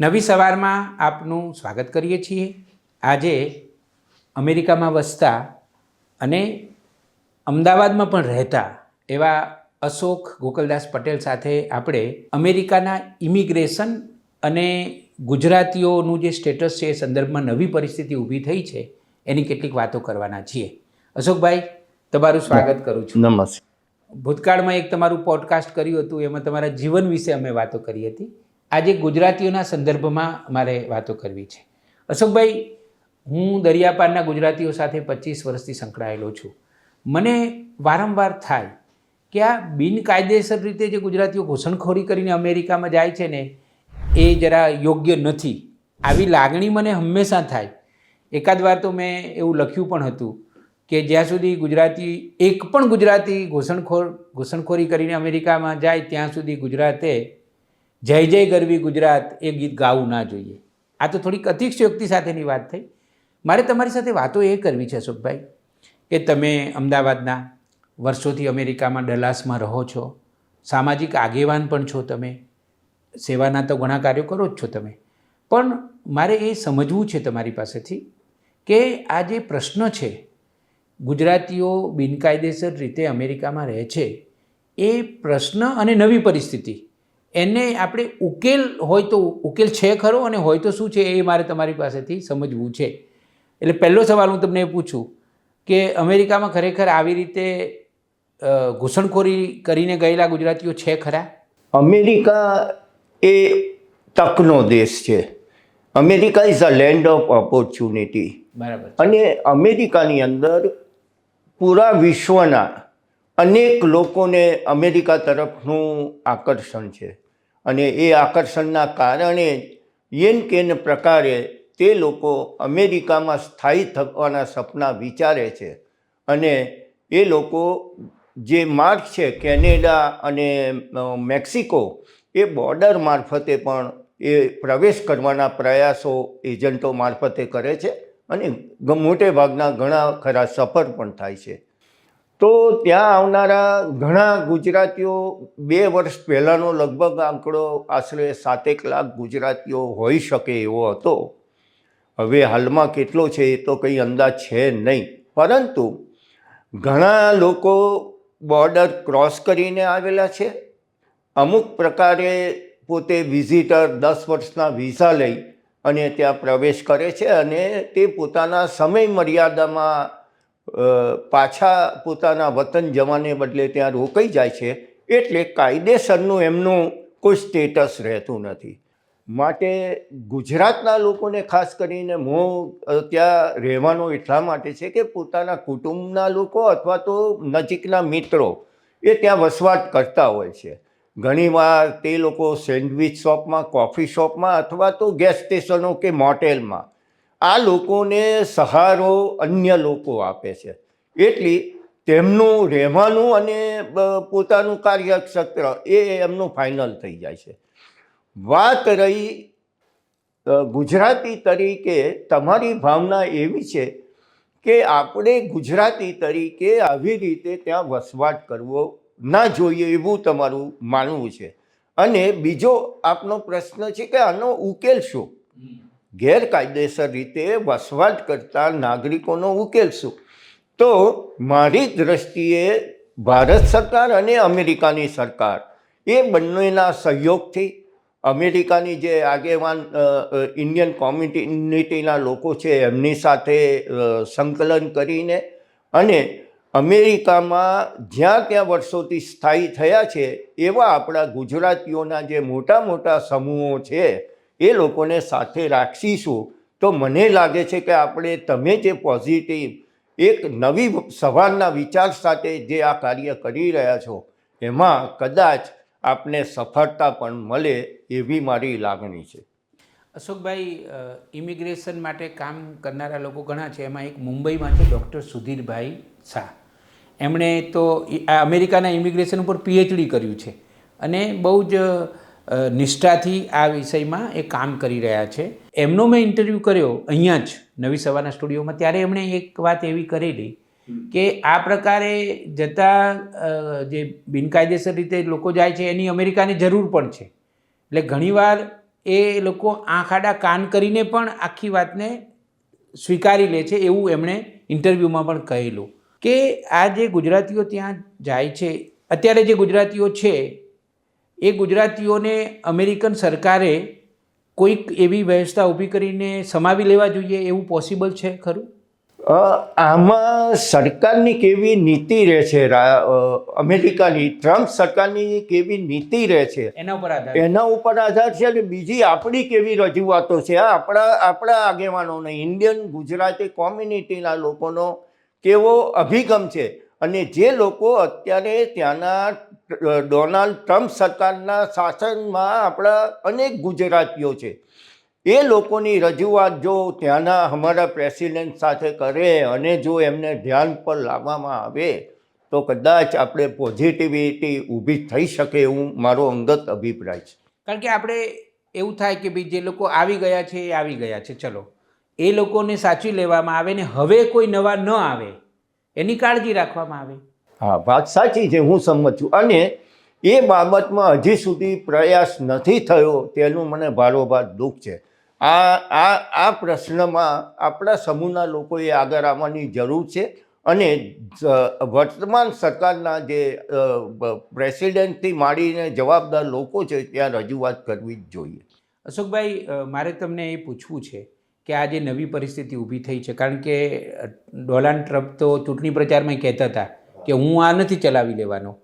નવી સવારમાં આપનું સ્વાગત કરીએ છીએ. આજે અમેરિકામાં વસતા અને અમદાવાદમાં પણ રહેતા એવા અશોક ગોકલદાસ પટેલ સાથે આપણે અમેરિકાના ઇમિગ્રેશન અને ગુજરાતીઓનું જે સ્ટેટસ છે એ સંદર્ભમાં નવી પરિસ્થિતિ ઊભી થઈ છે એની કેટલીક વાતો કરવાના છીએ. અશોકભાઈ તમારું સ્વાગત કરું છું. નમસ્તે. ભૂતકાળમાં એક તમારું પોડકાસ્ટ કર્યું હતું એમાં તમારા જીવન વિશે અમે વાતો કરી હતી. આજે ગુજરાતીઓના સંદર્ભમાં મારે વાતો કરવી છે. અશોકભાઈ, હું દરિયાપારના ગુજરાતીઓ સાથે પચીસ વર્ષથી સંકળાયેલો છું. મને વારંવાર થાય કે આ બિનકાયદેસર રીતે જે ગુજરાતીઓ ઘૂસણખોરી કરીને અમેરિકામાં જાય છે ને, એ જરા યોગ્ય નથી. આવી લાગણી મને હંમેશા થાય. એકાદ વાર તો મેં એવું લખ્યું પણ હતું કે જ્યાં સુધી ગુજરાતી, એક પણ ગુજરાતી ઘૂસણખોર ઘૂસણખોરી કરીને અમેરિકામાં જાય, ત્યાં સુધી ગુજરાતે જય જય ગરવી ગુજરાત એ ગીત ગાવું ના જોઈએ. આ તો થોડીક અતિશયોક્તિ સાથેની વાત થઈ. મારે તમારી સાથે વાતો એ કરવી છે અશોકભાઈ, કે તમે અમદાવાદના વર્ષોથી અમેરિકામાં ડલાસમાં રહો છો, સામાજિક આગેવાન પણ છો તમે, સેવાના તો ઘણા કાર્યો કરો જ છો તમે. પણ મારે એ સમજવું છે તમારી પાસેથી કે આ જે પ્રશ્ન છે, ગુજરાતીઓ બિનકાયદેસર રીતે અમેરિકામાં રહે છે, એ પ્રશ્ન અને નવી પરિસ્થિતિ એને આપણે ઉકેલ હોય તો ઉકેલ છે ખરો અને હોય તો શું છે એ મારે તમારી પાસેથી સમજવું છે. એટલે પહેલો સવાલ હું તમને એ પૂછું કે અમેરિકામાં ખરેખર આવી રીતે ઘૂસણખોરી કરીને ગયેલા ગુજરાતીઓ છે ખરા? અમેરિકા એ તકનો દેશ છે. America is a land of opportunity બરાબર અને અમેરિકાની અંદર પૂરા વિશ્વના અનેક લોકોને અમેરિકા તરફનું આકર્ષણ છે. અને એ આકર્ષણના કારણે યેન કેન પ્રકારે તે લોકો અમેરિકામાં સ્થાયી થવાના સપના વિચારે છે. અને એ લોકો જે માર્ગ છે, કેનેડા અને મેક્સિકો, એ બોર્ડર મારફતે પણ એ પ્રવેશ કરવાના પ્રયાસો એજન્ટો મારફતે કરે છે અને મોટે ભાગના ઘણા ખરા સફર પણ થાય છે. તો ત્યાં આવનારા ઘણા ગુજરાતીઓ બે વર્ષ પહેલાંનો લગભગ આંકડો આશરે સાતેક લાખ ગુજરાતીઓ હોઈ શકે એવો હતો. હવે હાલમાં કેટલો છે એ તો કંઈ અંદાજ છે નહીં. પરંતુ ઘણા લોકો બોર્ડર ક્રોસ કરીને આવેલા છે. અમુક પ્રકારે પોતે વિઝિટર દસ વર્ષના વિઝા લઈ અને ત્યાં પ્રવેશ કરે છે અને તે પોતાના સમય મર્યાદામાં પાછા પોતાના વતન જવાને બદલે ત્યાં રોકાઈ જાય છે એટલે કાયદેસરનું એમનું કોઈ સ્ટેટસ રહેતું નથી. માટે ગુજરાતના લોકોને ખાસ કરીને મોહ ત્યાં રહેવાનો એટલા માટે છે કે પોતાના કુટુંબના લોકો અથવા તો નજીકના મિત્રો એ ત્યાં વસવાટ કરતા હોય છે. ઘણીવાર તે લોકો સેન્ડવિચ શોપમાં, કોફી શોપમાં અથવા તો ગેસ સ્ટેશનો કે મોટેલમાં આ લોકોને સહારો અન્ય લોકો આપે છે. એટલી તેમનું રહેવાનું અને પોતાનું કાર્યક્ષેત્ર એ એમનું ફાઇનલ થઈ જાય છે. વાત રહી ગુજરાતી તરીકે તમારી ભાવના એવી છે કે આપણે ગુજરાતી તરીકે આવી રીતે ત્યાં વસવાટ કરવો ના જોઈએ એવું તમારું માનવું છે. અને બીજો આપનો પ્રશ્ન છે કે આનો ઉકેલ શું? ગેરકાયદેસર રીતે વસવાટ કરતા નાગરિકોનો ઉકેલશું તો મારી દ્રષ્ટિએ ભારત સરકાર અને અમેરિકાની સરકાર એ બંનેના સહયોગથી અમેરિકાની જે આગેવાન ઇન્ડિયન કોમ્યુનિટીના લોકો છે એમની સાથે સંકલન કરીને અને અમેરિકામાં જ્યાં ત્યાં વર્ષોથી સ્થાયી થયા છે એવા આપણા ગુજરાતીઓના જે મોટા મોટા સમૂહો છે એ લોકોને સાથે રાખીશું. તો મને લાગે છે કે આપણે તમે જે પોઝિટિવ એક નવી સવારના વિચાર સાથે જે આ કાર્ય કરી રહ્યા છો, એમાં કદાચ આપને સફળતા પણ મળે એવી મારી લાગણી છે. અશોકભાઈ ઇમિગ્રેશન માટે કામ કરનારા લોકો ઘણા છે. એમાં એક મુંબઈમાં છે ડૉક્ટર સુધીરભાઈ શાહ. એમણે તો અમેરિકાના ઇમિગ્રેશન ઉપર પીએચડી કર્યું છે. અને બહુ જ નિષ્ઠાથી આ વિષયમાં એ કામ કરી રહ્યા છે. એમનો મેં ઇન્ટરવ્યૂ કર્યો અહીંયા જ નવી સવારના સ્ટુડિયોમાં. ત્યારે એમણે એક વાત એવી કરેલી કે આ પ્રકારે જતા જે બિનકાયદેસર રીતે લોકો જાય છે એની અમેરિકાને જરૂર પણ છે. એટલે ઘણીવાર એ લોકો આંખ આડા કાન કરીને પણ આખી વાતને સ્વીકારી લે છે એવું એમણે ઇન્ટરવ્યૂમાં પણ કહેલું. કે આ જે ગુજરાતીઓ ત્યાં જાય છે અત્યારે જે ગુજરાતીઓ છે એ ગુજરાતીઓને અમેરિકન સરકારે કોઈક એવી વ્યવસ્થા ઊભી કરીને સમાવી લેવા જોઈએ એવું પોસિબલ છે ખરું? આમાં સરકારની કેવી નીતિ રહે છે? અમેરિકાની ટ્રમ્પ સરકારની કેવી નીતિ રહે છે? એના ઉપર આધાર. એના ઉપર આધાર છે અને બીજી આપણી કેવી રજૂઆતો છે? આપણા આપણા આગેવાનોને ઇન્ડિયન ગુજરાતી કોમ્યુનિટીના લોકોનો કેવો અભિગમ છે? અને જે લોકો અત્યારે ત્યાંના ડોનાલ્ડ ટ્રમ્પ સરકારના શાસનમાં આપણા અનેક ગુજરાતીઓ છે. એ લોકોની રજૂઆત જો ત્યાંના અમારા પ્રેસિડેન્ટ સાથે કરે અને જો એમને ધ્યાન પર લાવવામાં આવે, તો કદાચ આપણે પોઝિટિવિટી ઊભી થઈ શકે એવું મારો અંગત અભિપ્રાય છે. કારણ કે આપણે એવું થાય કે ભાઈ જે લોકો આવી ગયા છે એ આવી ગયા છે, ચલો. એ લોકોને સાચવી લેવામાં આવે ને હવે કોઈ નવા ન આવે, એની કાળજી રાખવામાં આવે. હા, વાત સાચી છે, હું સંમત છું. અને એ બાબતમાં હજી સુધી પ્રયાસ નથી થયો તેનું મને ભારોભાર દુઃખ છે. આ આ આ પ્રશ્નમાં આપણા સમૂહના લોકોએ આગળ આવવાની જરૂર છે અને વર્તમાન સરકારના જે પ્રેસિડેન્ટથી માંડીને જવાબદાર લોકો છે, ત્યાં રજૂઆત કરવી જ જોઈએ. અશોકભાઈ મારે તમને એ પૂછવું છે કે આ જે નવી પરિસ્થિતિ ઊભી થઈ છે, કારણ કે ડોનાલ્ડ ટ્રમ્પ તો ચૂંટણી પ્રચારમાં કહેતા હતા કે હું આ નથી ચલાવી લેવાનો.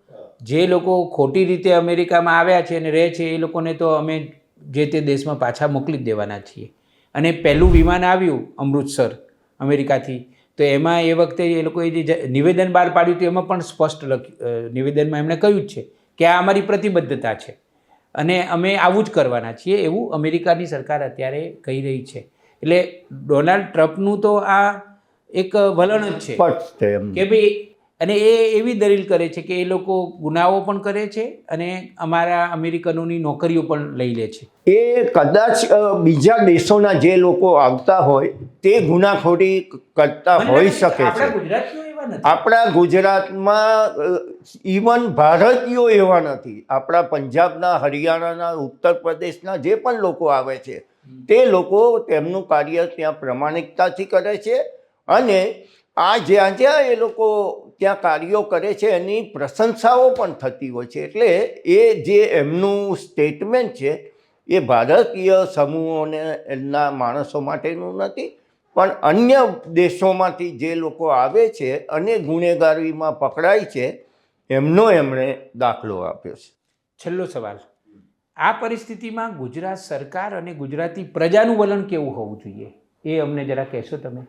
જે લોકો ખોટી રીતે અમેરિકામાં આવ્યા છે અને રહે છે એ લોકોને તો અમે જે તે દેશમાં પાછા મોકલી જ દેવાના છીએ. અને પહેલું વિમાન આવ્યું અમૃતસર અમેરિકાથી. તો એમાં એ વખતે એ લોકોએ જે નિવેદન બહાર પાડ્યું હતું એમાં પણ સ્પષ્ટ લખ્યું નિવેદનમાં એમણે કહ્યું જ છે કે આ અમારી પ્રતિબદ્ધતા છે. અને અમે આવું જ કરવાના છીએ એવું અમેરિકાની સરકાર અત્યારે કહી રહી છે. એટલે ડોનાલ્ડ ટ્રમ્પનું તો આ એક વલણ જ છે. કે ભાઈ અને એ એવી દલીલ કરે છે કે એ લોકો ગુનાઓ પણ કરે છે અને અમારા અમેરિકનોની નોકરીઓ પણ લઈ લે છે. એ કદાચ બીજા દેશોના જે લોકો આવતા હોય તે ગુનાખોરી કરતા હોઈ શકે છે. આપણા ગુજરાતમાં ઇવન ભારતીયો એવા નથી. આપણા પંજાબના હરિયાણાના ઉત્તર પ્રદેશના જે પણ લોકો આવે છે તે લોકો તેમનું કાર્ય ત્યાં પ્રમાણિકતાથી કરે છે અને આ જ્યાં જ્યાં એ લોકો ત્યાં કાર્યો કરે છે, એની પ્રશંસાઓ પણ થતી હોય છે. એટલે એ જે એમનું સ્ટેટમેન્ટ છે, એ ભારતીય સમૂહોને એમના માણસો માટેનું નથી, પણ અન્ય દેશોમાંથી જે લોકો આવે છે અને ગુનેગારીમાં પકડાય છે, એમનો એમણે દાખલો આપ્યો છે. છેલ્લો સવાલ. આ પરિસ્થિતિમાં ગુજરાત સરકાર અને ગુજરાતી પ્રજાનું વલણ કેવું હોવું જોઈએ? એ અમને જરા કહેશો તમે.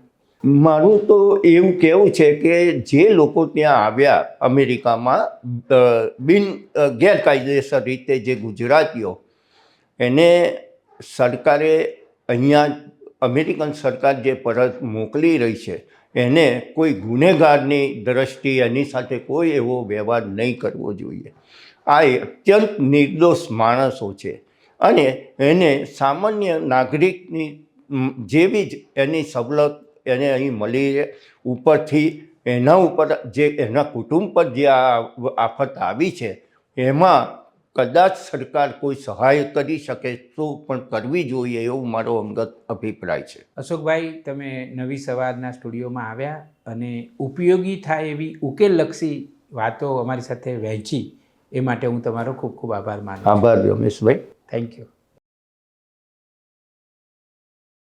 મારું તો એવું કહેવું છે કે જે લોકો ત્યાં આવ્યા અમેરિકામાં બિન ગેરકાયદેસર રીતે જે ગુજરાતીઓ, એને સરકારે અહીંયા અમેરિકન સરકાર જે પરત મોકલી રહી છે, એને કોઈ ગુનેગારની દ્રષ્ટિ, એની સાથે કોઈ એવો વ્યવહાર નહીં કરવો જોઈએ. આ અત્યંત નિર્દોષ માણસો છે. અને એને સામાન્ય નાગરિકની, જેવી જ એની સવલત એને અહીં મળી ઉપરથી એના ઉપર જે એના કુટુંબ પર જે આ આફત આવી છે એમાં કદાચ સરકાર કોઈ સહાય કરી શકે તો પણ કરવી જોઈએ એવું મારો અંગત અભિપ્રાય છે. અશોકભાઈ તમે નવી સવારના સ્ટુડિયોમાં આવ્યા અને ઉપયોગી થાય એવી ઉકેલલક્ષી વાતો અમારી સાથે વહેંચી. એ માટે હું તમારો ખૂબ ખૂબ આભાર માનું આભાર રમેશભાઈ. Thank you